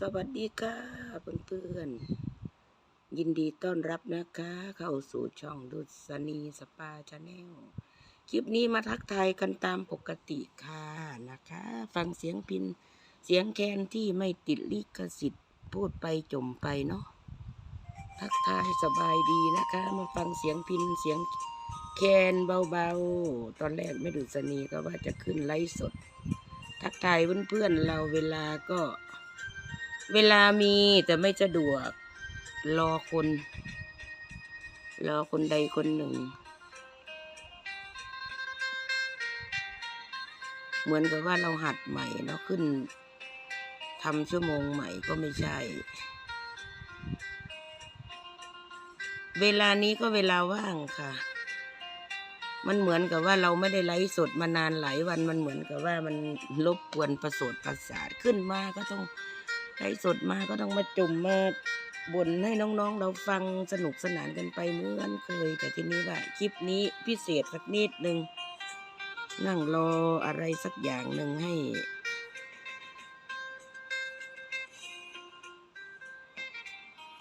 สวัสดีค่ะเพื่อนๆยินดีต้อนรับนะคะ เข้าสู่ช่องดุษณีสปาชาแนลคลิปนี้มาทักทายกันตามปกติค่ะนะคะ ฟังเสียงพินเสียงแคนที่ไม่ติดลิขสิทธิ์พูดไปจมไปเนาะทักทายสบายดีนะคะ มาฟังเสียงพินเสียงแคนเบาๆ ตอนแรกไม่ดุษณีก็ว่าจะขึ้นไลฟ์สด ทักทายเพื่อนๆเราเวลาก็ เวลามีแต่ไม่สะดวก รอคน รอคนใดคนหนึ่ง เหมือนกับว่าเราหัดใหม่เนาะขึ้นทำชั่วโมงใหม่ก็ไม่ใช่ เวลานี้ก็เวลาว่างค่ะ มันเหมือนกับว่าเราไม่ได้ไลฟ์สดมานานหลายวันมันเหมือนกับว่ามันรบกวนประสดประสาทขึ้นมาก็ต้อง ไลฟ์สดมาก็ต้องมาจุ่มมาบ่นให้น้องๆ เราฟังสนุกสนานกันไปเหมือนเคย แต่ทีนี้ว่าคลิปนี้พิเศษสักนิดหนึ่งนั่งรออะไรสักอย่างหนึ่งให้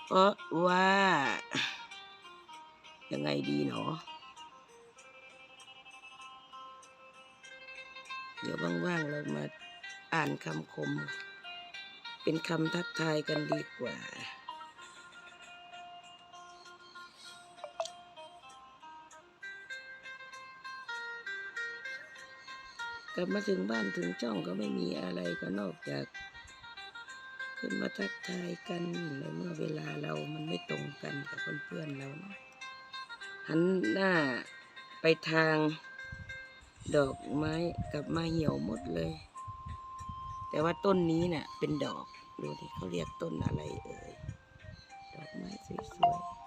เพราะว่า ยังไงดีเนาะเดี๋ยวว่างๆ เรามาอ่านคำคม เป็นคำทักทายกันดีกว่า กลับมาถึงบ้านถึงช่องก็ไม่มีอะไรก็นอกจาก ขึ้นมาทักทายกันในเมื่อเวลาเรามันไม่ตรงกันกับเพื่อนๆเราเนาะหันหน้าไปทางดอกไม้กลับมาเหี่ยวหมดเลย แต่ว่าต้นนี้เนะ่ะเป็นดอกดูที่เขาเรียกต้นอะไรเอ่ยดอกไม้สวยๆ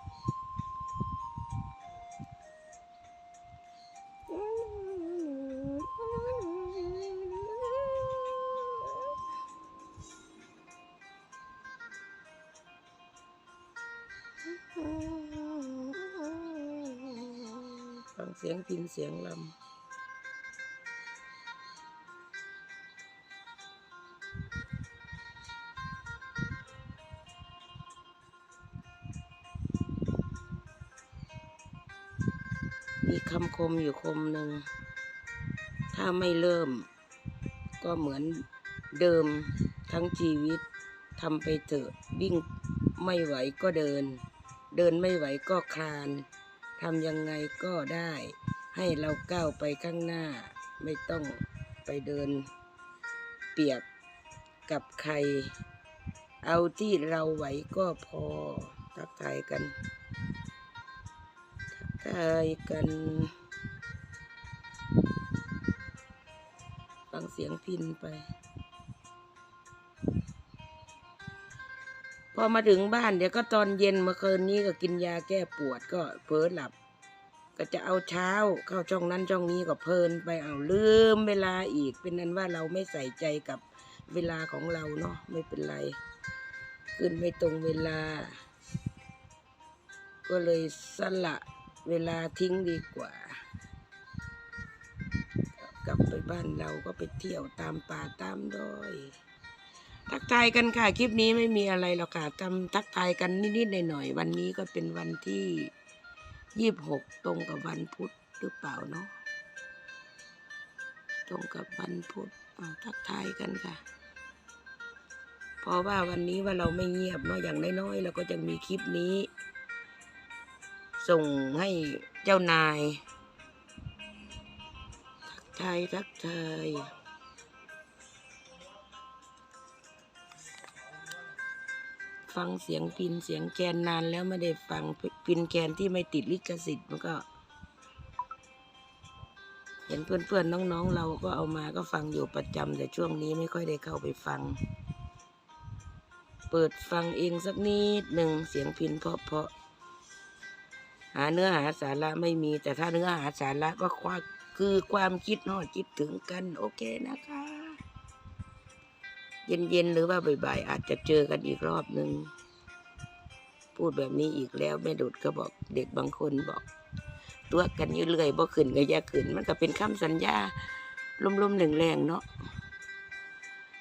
ฟังเสียงพินเสียงลำ มีคำคมอยู่คมหนึ่ง ถ้าไม่เริ่ม ก็เหมือนเดิมทั้งชีวิตทำไปเถอะวิ่งไม่ไหวก็เดิน เดินไม่ไหวก็คลานทำยังไงก็ได้ ให้เราก้าวไปข้างหน้า ไม่ต้องไปเดิน เปรียบกับใคร เอาที่เราไหวก็พอทักทายกัน ทายกัน ฟังเสียงพินไป พอมาถึงบ้านเดี๋ยวก็ตอนเย็นเมื่อคืนนี้ก็กินยาแก้ปวดก็เพ้อหลับ ก็จะเอาเช้าเข้าช่องนั้นช่องนี้ก็เพลินไปเอาลืมเวลาอีก เป็นนั้นว่าเราไม่ใส่ใจกับเวลาของเราเนาะไม่เป็นไร ขึ้นไม่ตรงเวลา ก็เลยสละ เวลาทิ้งดีกว่า กลับไปบ้านเราก็ไปเที่ยวตามป่าตามดอยทักทายกันค่ะคลิปนี้ไม่มีอะไรหรอกค่ะทำทักทายกันนิดๆหน่อยๆวันนี้ก็เป็นวันที่ยี่บหกตรงกับวันพุธหรือเปล่าเนาะตรงกับวันพุธทักทายกันค่ะ เพราะว่าวันนี้ว่าเราไม่เงียบเนาะอย่างน้อยๆเราก็จะมีคลิปนี้ ส่งให้เจ้านาย ทักทายทักทายฟังเสียงพินเสียงแคนนานแล้วไม่ได้ฟังพินแคนที่ไม่ติดลิขสิทธิ์มันก็ เห็นเพื่อนๆน้องๆ เราก็เอามาก็ฟังอยู่ประจำแต่ช่วงนี้ไม่ค่อยได้เข้าไปฟัง เปิดฟังเองสักนิดหนึ่งเสียงพินเพาะๆ หาเนื้อหาสาระไม่มี แต่ถ้าเนื้อหาสาระก็ความคือความคิดนอดคิดถึงกัน โอเคนะคะ เย็นๆหรือว่าบ่ายๆอาจจะเจอกันอีกรอบหนึ่งพูดแบบนี้อีกแล้วแม่ดุดก็บอกเด็กบางคนบอก ตัวกันอยู่เรื่อยบ่ขึ้นก็ยาขึ้น มันก็เป็นคำสัญญาลมๆแรงๆเนาะ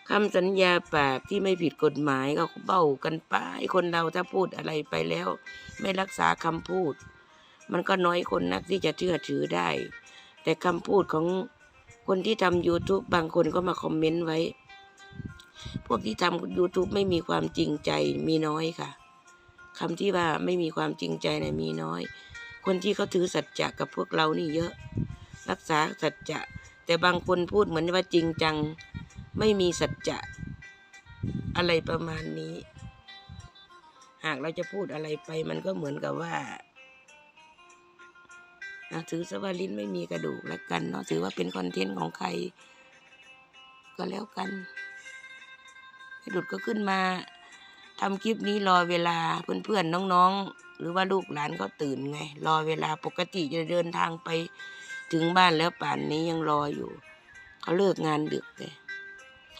คำสัญญาปากที่ไม่ผิดกฎหมายก็เบ้ากันไปคนเราถ้าพูดอะไรไปแล้ว ไม่รักษาคำพูด มันก็น้อยคนนักที่จะเชื่อถือได้ แต่คำพูดของคนที่ทำ YouTube บางคนก็มาคอมเมนต์ไว้ พวกที่ทำ YouTube ไม่มีความจริงใจมีน้อยค่ะคำที่ว่าไม่มีความจริงใจนะมีน้อย คนที่เขาถือสัจจะกับพวกเรานี่เยอะ รักษาสัจจะ แต่บางคนพูดเหมือนว่าจริงจัง ไม่มีสัจจะ อะไรประมาณนี้ หากเราจะพูดอะไรไปมันก็เหมือนกับว่า อะถือสว่าลิ้นไม่มีกระดูกแล้วกันเนาะถือว่าเป็นคอนเทนต์ของใคร ก็แล้วกันให้ดุดก็ขึ้นมาทำคลิปนี้รอเวลาเพื่อนๆน้องๆ หรือว่าลูกหลานก็ตื่นไง รอเวลาปกติจะเดินทางไปถึงบ้านแล้วป่านนี้ยังรออยู่เขาเลิกงานดึกเลย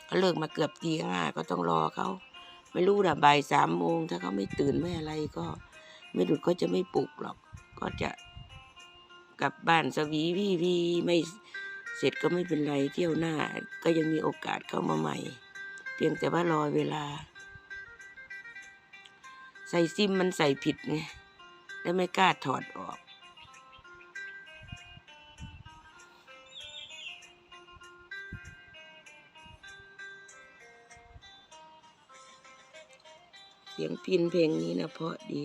เขาเลิกมาเกือบตีห้าก็ต้องรอเขาไม่รู้นะบ่ายสามโมงถ้าเขาไม่ตื่นไม่อะไรก็ ไม่ดุดก็จะไม่ปลุกหรอก ก็จะ กลับบ้านสวีวีวีไม่เสร็จก็ไม่เป็นไรเที่ยวหน้า ก็ยังมีโอกาสเข้ามาใหม่ เพียงแต่ว่ารอเวลา ใส่ซิมมันใส่ผิดไงแล้วไม่กล้าถอดออกเสียงพินเพลงนี้นะเพราะดี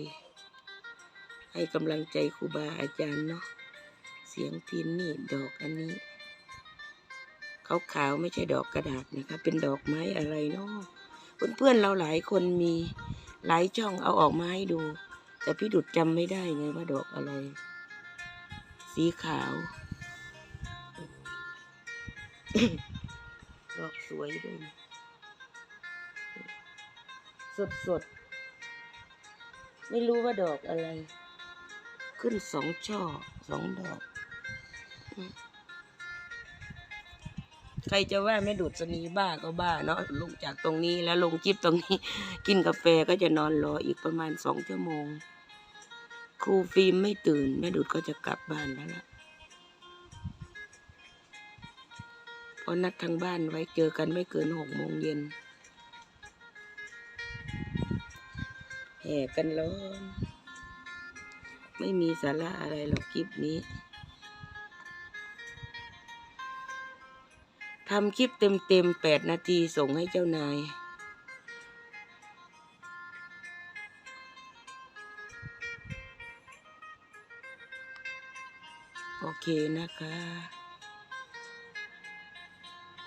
ให้กำลังใจครูบาอาจารย์เนาะ เสียงพินนี่ดอกอันนี้ขาวๆไม่ใช่ดอกกระดาษนะคะ เป็นดอกไม้อะไรเนาะเพื่อนๆเราหลายคนมีหลายช่องเอาออกมาให้ดู แต่พี่ดุดจำไม่ได้ไงว่าดอกอะไร สีขาว ดอกสวยด้วยนะสดๆไม่รู้ว่าดอกอะไร ขึ้นสองช่อสองดอก ใครจะว่าไม่ดูดสนีบ้าก็บ้าเนาะลงจากตรงนี้แล้วลงจิบตรงนี้ กินกาแฟก็จะนอนรออีกประมาณสองชั่วโมง ครูฟิล์มไม่ตื่นแม่ดูดก็จะกลับบ้านแล้วล่ะเพราะนัดทางบ้านไว้เจอกันไม่เกินหกโมงเย็นแห่กันร้อน ไม่มีสาระอะไรหรอกคลิปนี้ ทำคลิปเต็มๆแปดนาทีส่งให้เจ้านาย โอเคนะคะ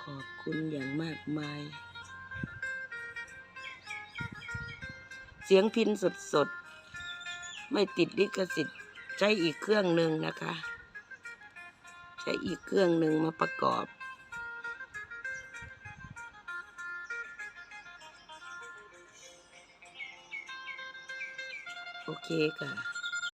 ขอบคุณอย่างมากมาย เสียงพินสดๆ ไม่ติดลิขสิทธิ์ใช้อีกเครื่องหนึ่งนะคะ ใช้อีกเครื่องหนึ่งมาประกอบ โอเคค่ะ